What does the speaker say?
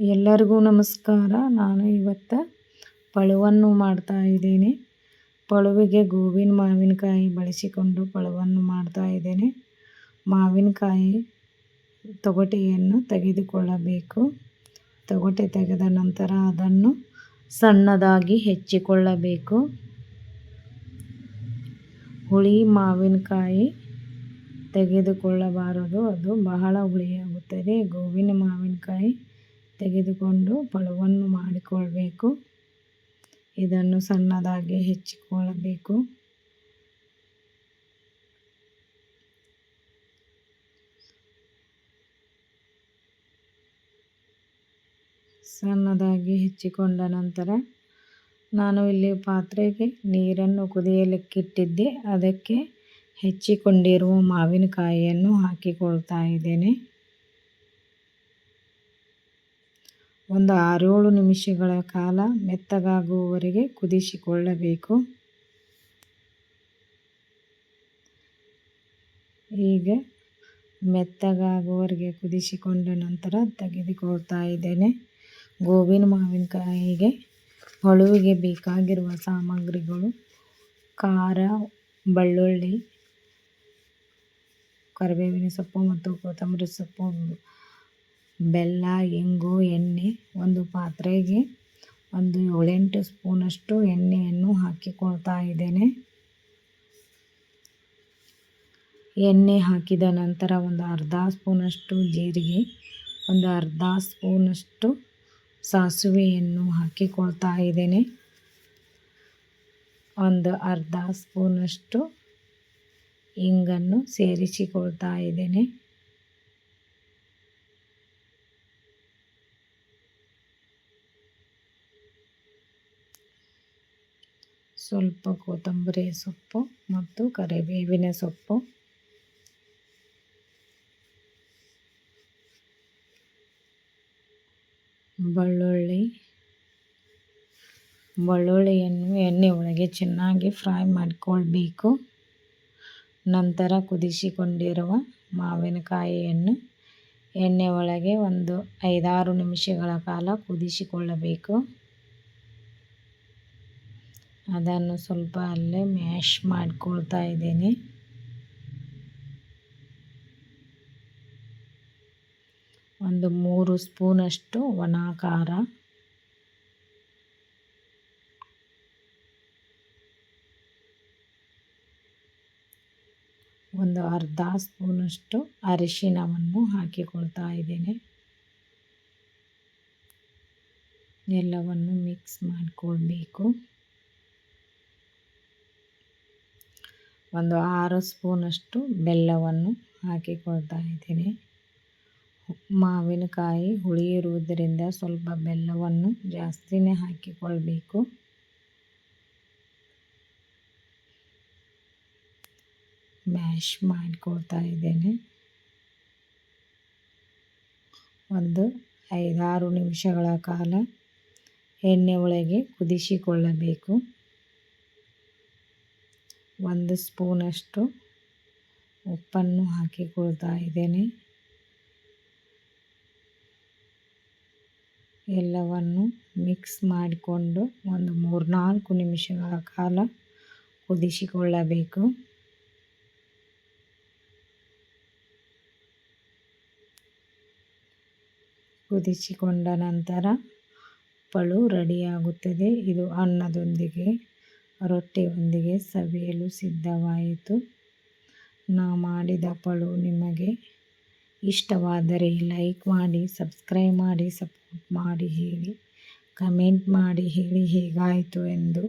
ಎಲ್ಲರಿಗೂ ನಮಸ್ಕಾರ. ನಾನು ಇವತ್ತು ಪಳುವನ್ನು ಮಾಡ್ತಾ ಇದ್ದೀನಿ. ಪಳುವಿಗೆ ಗೋವಿನ ಮಾವಿನಕಾಯಿ ಬಳಸಿಕೊಂಡು ಪಳುವನ್ನು ಮಾಡ್ತಾ ಇದ್ದೇನೆ. ಮಾವಿನಕಾಯಿ ತೊಗಟೆಯನ್ನು ತೆಗೆದುಕೊಳ್ಳಬೇಕು. ತೊಗಟೆ ತೆಗೆದ ನಂತರ ಅದನ್ನು ಸಣ್ಣದಾಗಿ ಹೆಚ್ಚಿಕೊಳ್ಳಬೇಕು. ಹುಳಿ ಮಾವಿನಕಾಯಿ ತೆಗೆದುಕೊಳ್ಳಬಾರದು. ಅದು ಬಹಳ ಹುಳಿಯಾಗುತ್ತದೆ. ಗೋವಿನ ಮಾವಿನಕಾಯಿ ತೆಗೆದುಕೊಂಡು ಪಳವನ್ನು ಮಾಡಿಕೊಳ್ಳಬೇಕು ಇದನ್ನು ಸಣ್ಣದಾಗಿ ಹೆಚ್ಚಿಕೊಳ್ಳಬೇಕು. ಸಣ್ಣದಾಗಿ ಹೆಚ್ಚಿಕೊಂಡ ನಂತರ ನಾನು ಇಲ್ಲಿ ಪಾತ್ರೆಗೆ ನೀರನ್ನು ಕುದಿಯಲಿಕ್ಕಿಟ್ಟಿದ್ದೆ. ಅದಕ್ಕೆ ಹೆಚ್ಚಿಕೊಂಡಿರುವ ಮಾವಿನಕಾಯಿಯನ್ನು ಹಾಕಿಕೊಳ್ತಾ ಇದ್ದೇನೆ. ಒಂದು ಆರೇಳು ನಿಮಿಷಗಳ ಕಾಲ ಮೆತ್ತಗಾಗುವವರೆಗೆ ಕುದಿಸಿಕೊಳ್ಳಬೇಕು. ಈಗ ಮೆತ್ತಗಾಗುವವರೆಗೆ ಕುದಿಸಿಕೊಂಡ ನಂತರ ತೆಗೆದುಕೊಳ್ತಾ ಇದ್ದೇನೆ. ಗೋವಿನ ಮಾವಿನಕಾಯಿಗೆ ಹೊಳುವಿಗೆ ಬೇಕಾಗಿರುವ ಸಾಮಗ್ರಿಗಳು, ಖಾರ, ಬೆಳ್ಳುಳ್ಳಿ, ಕರಿಬೇವಿನ ಸೊಪ್ಪು ಮತ್ತು ಕೊತ್ತಂಬರಿ ಸೊಪ್ಪು ಬೆಲ್ಲ ಇಂಗು ಎಣ್ಣೆ ಒಂದು ಪಾತ್ರೆಗೆ ಒಂದು ಏಳೆಂಟು ಸ್ಪೂನಷ್ಟು ಎಣ್ಣೆಯನ್ನು ಹಾಕಿಕೊಳ್ತಾ ಇದ್ದೇನೆ. ಎಣ್ಣೆ ಹಾಕಿದ ನಂತರ ಒಂದು ಅರ್ಧ ಸ್ಪೂನಷ್ಟು ಜೀರಿಗೆ, ಒಂದು ಅರ್ಧ ಸ್ಪೂನಷ್ಟು ಸಾಸಿವೆಯನ್ನು ಹಾಕಿಕೊಳ್ತಾ ಇದ್ದೇನೆ. ಒಂದು ಅರ್ಧ ಸ್ಪೂನಷ್ಟು ಇಂಗನ್ನು ಸೇರಿಸಿಕೊಳ್ತಾ ಇದ್ದೇನೆ. ಸ್ವಲ್ಪ ಕೊತ್ತಂಬರಿ ಸೊಪ್ಪು ಮತ್ತು ಕರಿಬೇವಿನ ಸೊಪ್ಪು. ಬೆಳ್ಳುಳ್ಳಿ. ಬೆಳ್ಳುಳ್ಳಿಯನ್ನು ಎಣ್ಣೆ ಒಳಗೆ ಚೆನ್ನಾಗಿ ಫ್ರೈ ಮಾಡಿಕೊಳ್ಬೇಕು. ನಂತರ ಕುದಿಸಿಕೊಂಡಿರುವ ಮಾವಿನಕಾಯಿಯನ್ನು ಎಣ್ಣೆ ಒಳಗೆ ಒಂದು ಐದಾರು ನಿಮಿಷಗಳ ಕಾಲ ಕುದಿಸಿಕೊಳ್ಳಬೇಕು. ಅದನ್ನು ಸ್ವಲ್ಪ ಅಲ್ಲೇ ಮ್ಯಾಶ್ ಮಾಡ್ಕೊಳ್ತಾ ಇದ್ದೀನಿ. ಒಂದು ಮೂರು ಸ್ಪೂನಷ್ಟು ಒಣ ಖಾರ ಒಂದು ಅರ್ಧ ಸ್ಪೂನಷ್ಟು ಅರಿಶಿನವನ್ನು ಹಾಕಿಕೊಳ್ತಾ ಇದ್ದೇನೆ. ಎಲ್ಲವನ್ನು ಮಿಕ್ಸ್ ಮಾಡಿಕೊಳ್ಬೇಕು. ಒಂದು ಆರು ಸ್ಪೂನಷ್ಟು ಬೆಲ್ಲವನ್ನು ಹಾಕಿಕೊಳ್ತಾ ಇದ್ದೀನಿ. ಮಾವಿನಕಾಯಿ ಹುಳಿ ಇರುವುದರಿಂದ ಸ್ವಲ್ಪ ಬೆಲ್ಲವನ್ನು ಜಾಸ್ತಿನೇ ಹಾಕಿಕೊಳ್ಬೇಕು. ಮ್ಯಾಶ್ ಮಾಡಿಕೊಳ್ತಾ ಇದ್ದೇನೆ. ಒಂದು ಐದಾರು ನಿಮಿಷಗಳ ಕಾಲ ಎಣ್ಣೆ ಒಳಗೆ ಕುದಿಸಿಕೊಳ್ಳಬೇಕು. ಒಂದು ಸ್ಪೂನಷ್ಟು ಉಪ್ಪನ್ನು ಹಾಕಿಕೊಳ್ತಾ ಇದ್ದೇನೆ. ಎಲ್ಲವನ್ನು ಮಿಕ್ಸ್ ಮಾಡಿಕೊಂಡು ಒಂದು ಮೂರ್ನಾಲ್ಕು ನಿಮಿಷಗಳ ಕಾಲ ಕುದಿಸಿಕೊಳ್ಳಬೇಕು. ಕುದಿಸಿಕೊಂಡ ನಂತರ ಪಳು ರೆಡಿಯಾಗುತ್ತದೆ. ಇದು ಅನ್ನದೊಂದಿಗೆ ರೊಟ್ಟಿಯೊಂದಿಗೆ ಸವಿಯಲು ಸಿದ್ಧವಾಯಿತು. ನಾ ಮಾಡಿದ ಪಳು ನಿಮಗೆ ಇಷ್ಟವಾದರೆ ಲೈಕ್ ಮಾಡಿ, ಸಬ್ಸ್ಕ್ರೈಬ್ ಮಾಡಿ, ಸಪೋರ್ಟ್ ಮಾಡಿ, ಹೇಳಿ, ಕಮೆಂಟ್ ಮಾಡಿ, ಹೇಳಿ ಹೇಗಾಯಿತು ಎಂದು